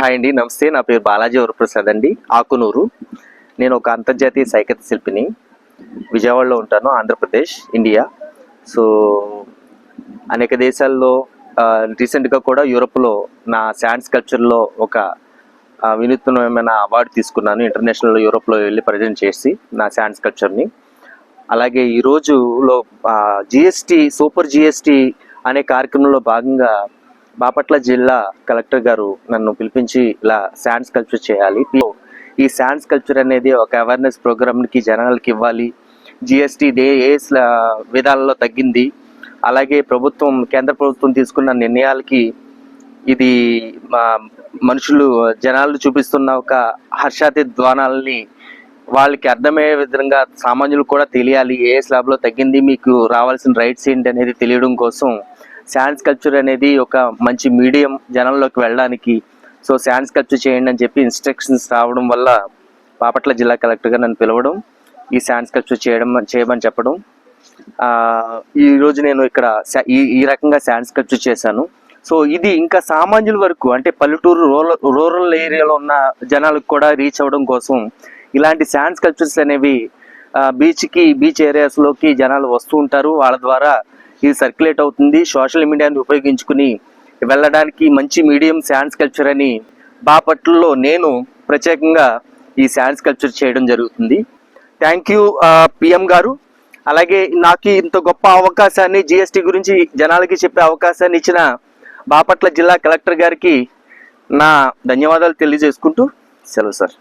Hi అండి నమస్తే. నా పేరు బాలాజీ వరప్రసాద్ అండి. ఆకునూరు. నేను ఒక అంతర్జాతీయ సైకత శిల్పిని. విజయవాడలో ఉంటాను ఆంధ్రప్రదేశ్ ఇండియా. సో అనేక దేశాల్లో రీసెంట్గా కూడా యూరోప్లో నా శాండ్ స్కల్ప్చర్లో ఒక వినూత్నమైన అవార్డు తీసుకున్నాను. ఇంటర్నేషనల్ యూరోప్లో వెళ్ళి ప్రజెంట్ చేసి నా శాండ్ స్కల్ప్చర్ని. అలాగే ఈ రోజులో జిఎస్టి సూపర్ జిఎస్టి అనే కార్యక్రమంలో భాగంగా బాపట్ల జిల్లా కలెక్టర్ గారు నన్ను పిలిపించి ఇలా శాండ్ స్కల్ప్చర్ చేయాలి. ఈ శాండ్ స్కల్ప్చర్ అనేది ఒక అవేర్నెస్ ప్రోగ్రామ్కి జనాలకి ఇవ్వాలి. జిఎస్టి దే ఏ విధాలలో తగ్గింది. అలాగే ప్రభుత్వం కేంద్ర ప్రభుత్వం తీసుకున్న నిర్ణయాలకి ఇది మా మనుషులు జనాలు చూపిస్తున్న ఒక హర్షాతి ద్వానాలని వాళ్ళకి అర్థమయ్యే విధంగా సామాన్యులు కూడా తెలియాలి. ఏ స్లాబ్లో తగ్గింది మీకు రావాల్సిన రైట్స్ ఏంటి అనేది తెలియడం కోసం శాండ్ స్కల్ప్చర్ అనేది ఒక మంచి మీడియం జనంలోకి వెళ్ళడానికి సో శాండ్ స్కల్ప్చర్ చేయండి అని చెప్పి ఇన్స్ట్రక్షన్స్ రావడం వల్ల బాపట్ల జిల్లా కలెక్టర్గా నన్ను పిలవడం ఈ శాండ్ స్కల్ప్చర్ చేయడం చేయమని చెప్పడం. ఈరోజు నేను ఇక్కడ ఈ ఈ రకంగా శాండ్ స్కల్ప్చర్ చేశాను. సో ఇది ఇంకా సామాన్యుల వరకు అంటే పల్లెటూరు రూరల్ రూరల్ ఏరియాలో ఉన్న జనాలకు కూడా రీచ్ అవ్వడం కోసం ఇలాంటి శాండ్ స్కల్ప్చర్స్ అనేవి బీచ్కి బీచ్ ఏరియాస్లోకి జనాలు వస్తూ ఉంటారు. వాళ్ళ ద్వారా ఇది సర్క్యులేట్ అవుతుంది. సోషల్ మీడియాని ఉపయోగించుకుని వెళ్ళడానికి మంచి మీడియం శాన్స్ కల్చర్ అని బాపట్లలో నేను ప్రత్యేకంగా ఈ శాన్స్ కల్చర్ చేయడం జరుగుతుంది. థ్యాంక్ యూ పిఎం గారు. అలాగే నాకు ఇంత గొప్ప అవకాశాన్ని జిఎస్టి గురించి జనాలకి చెప్పే అవకాశాన్ని ఇచ్చిన బాపట్ల జిల్లా కలెక్టర్ గారికి నా ధన్యవాదాలు తెలియజేసుకుంటూ సెలవు సార్.